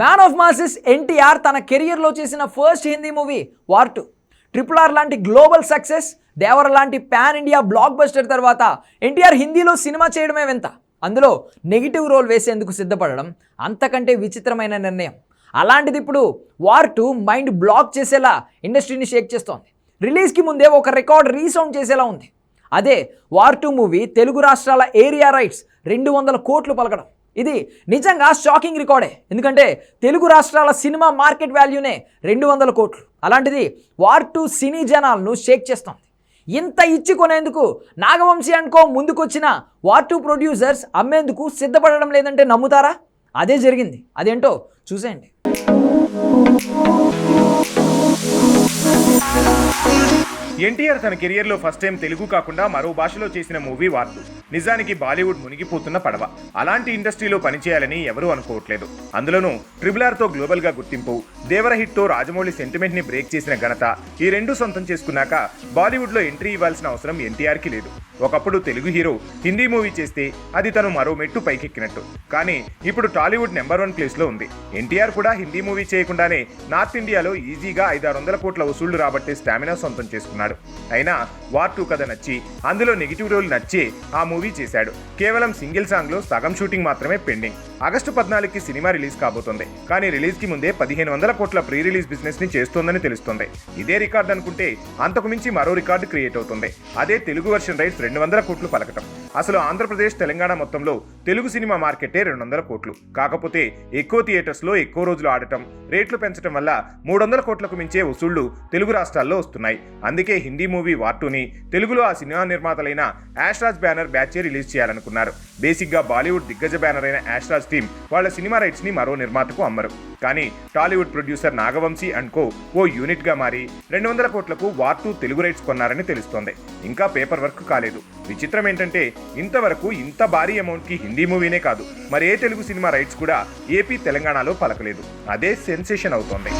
Man of masses NTR తన కెరియర్లో చేసిన first Hindi movie war two triple R లాంటి గ్లోబల్ సక్సెస్ దేవర లాంటి పాన్ ఇండియా బ్లాక్ బస్టర్ తర్వాత ఎన్టీఆర్ హిందీలో సినిమా చేయడమే వింత. అందులో నెగిటివ్ రోల్ వేసేందుకు సిద్ధపడడం అంతకంటే విచిత్రమైన నిర్ణయం. అలాంటిది ఇప్పుడు వార్ టూ మైండ్ బ్లాక్ చేసేలా ఇండస్ట్రీని షేక్ చేస్తోంది. రిలీజ్కి ముందే ఒక రికార్డ్ రీసౌండ్ చేసేలా ఉంది. అదే వార్ టూ మూవీ తెలుగు రాష్ట్రాల ఏరియా రైట్స్ రెండు వందల కోట్లు పలకడం. ఇది నిజంగా షాకింగ్ రికార్డే. ఎందుకంటే తెలుగు రాష్ట్రాల సినిమా మార్కెట్ వాల్యూనే రెండు వందల కోట్లు. అలాంటిది వార్ టూ సినీ జనాలను షేక్ చేస్తోంది. ఇంత ఇచ్చి కొనేందుకు నాగవంశీ అనుకో ముందుకొచ్చిన వార్ టూ ప్రొడ్యూసర్స్ అమ్మేందుకు సిద్ధపడడం లేదంటే నమ్ముతారా? అదే జరిగింది. అదేంటో చూసేయండి. ఎన్టీఆర్ తన కెరియర్లో ఫస్ట్ టైం తెలుగు కాకుండా మరో భాషలో చేసిన మూవీ వార్లు నిజానికి బాలీవుడ్ మునిగిపోతున్న పడవ. అలాంటి ఇండస్ట్రీలో పనిచేయాలని ఎవరూ అనుకోవట్లేదు. అందులోనూ ట్రిబుల్ ఆర్తో గ్లోబల్గా గుర్తింపు దేవర హిట్తో రాజమౌళి సెంటిమెంట్ని బ్రేక్ చేసిన ఘనత ఈ రెండు సొంతం చేసుకున్నాక బాలీవుడ్లో ఎంట్రీ ఇవ్వాల్సిన అవసరం ఎన్టీఆర్కి లేదు. ఒకప్పుడు తెలుగు హీరో హిందీ మూవీ చేస్తే అది తను మరో మెట్టు పైకెక్కినట్టు. కానీ ఇప్పుడు టాలీవుడ్ నెంబర్ వన్ ప్లేస్లో ఉంది. ఎన్టీఆర్ కూడా హిందీ మూవీ చేయకుండానే నార్త్ ఇండియాలో ఈజీగా ఐదారు వందల కోట్ల వసూళ్ళు రాబట్టే స్టామినా సొంతం చేసుకున్నాడు. అయినా వార్ టూ కథ నచ్చి అందులో నెగిటివ్ రోల్ నచ్చి ఆ మూవీ చేశాడు. కేవలం సింగిల్ సాంగ్లో సగం షూటింగ్ మాత్రమే పెండింగ్. ఆగస్టు పద్నాలుగుకి సినిమా రిలీజ్ కాబోతోంది. కానీ రిలీజ్కి ముందే పదిహేను వందల కోట్ల ప్రీ రిలీజ్ బిజినెస్ని చేస్తోందని తెలుస్తుంది. ఇదే రికార్డ్ అనుకుంటే అంతకు మించి మరో రికార్డు క్రియేట్ అవుతుంది. అదే తెలుగు వర్షన్ రైట్స్ రెండు వందల కోట్లు పలకటం. అసలు ఆంధ్రప్రదేశ్ తెలంగాణ మొత్తంలో తెలుగు సినిమా మార్కెటే రెండు వందల కోట్లు. కాకపోతే ఎక్కువ థియేటర్స్లో ఎక్కువ రోజులు ఆడటం రేట్లు పెంచడం వల్ల మూడు వందల కోట్లకు మించే వసూళ్ళు తెలుగు రాష్ట్రాల్లో వస్తున్నాయి. అందుకే హిందీ మూవీ వార్టూని తెలుగులో ఆ సినిమా నిర్మాతలైన యాష్రాజ్ బ్యానర్ బ్యాచే రిలీజ్ చేయాలనుకున్నారు. బేసిక్గా బాలీవుడ్ దిగ్గజ బ్యానర్ అయిన యాష్రాజ్ టీం వాళ్ళ సినిమా రైట్స్ని మరో నిర్మాతకు అమ్మరు. కానీ Tollywood producer Nagavamsi and co ఓ యూనిట్గా మారి రెండు వందల కోట్లకు వార్ టూ తెలుగు రైట్స్ కొన్నారని తెలుస్తోంది. ఇంకా పేపర్ వర్క్ కాలేదు. విచిత్రం ఏంటంటే ఇంతవరకు ఇంత భారీ అమౌంట్కి హిందీ మూవీనే కాదు మరి ఏ తెలుగు సినిమా రైట్స్ కూడా ఏపీ తెలంగాణలో పలకలేదు. అదే సెన్సేషన్ అవుతోంది.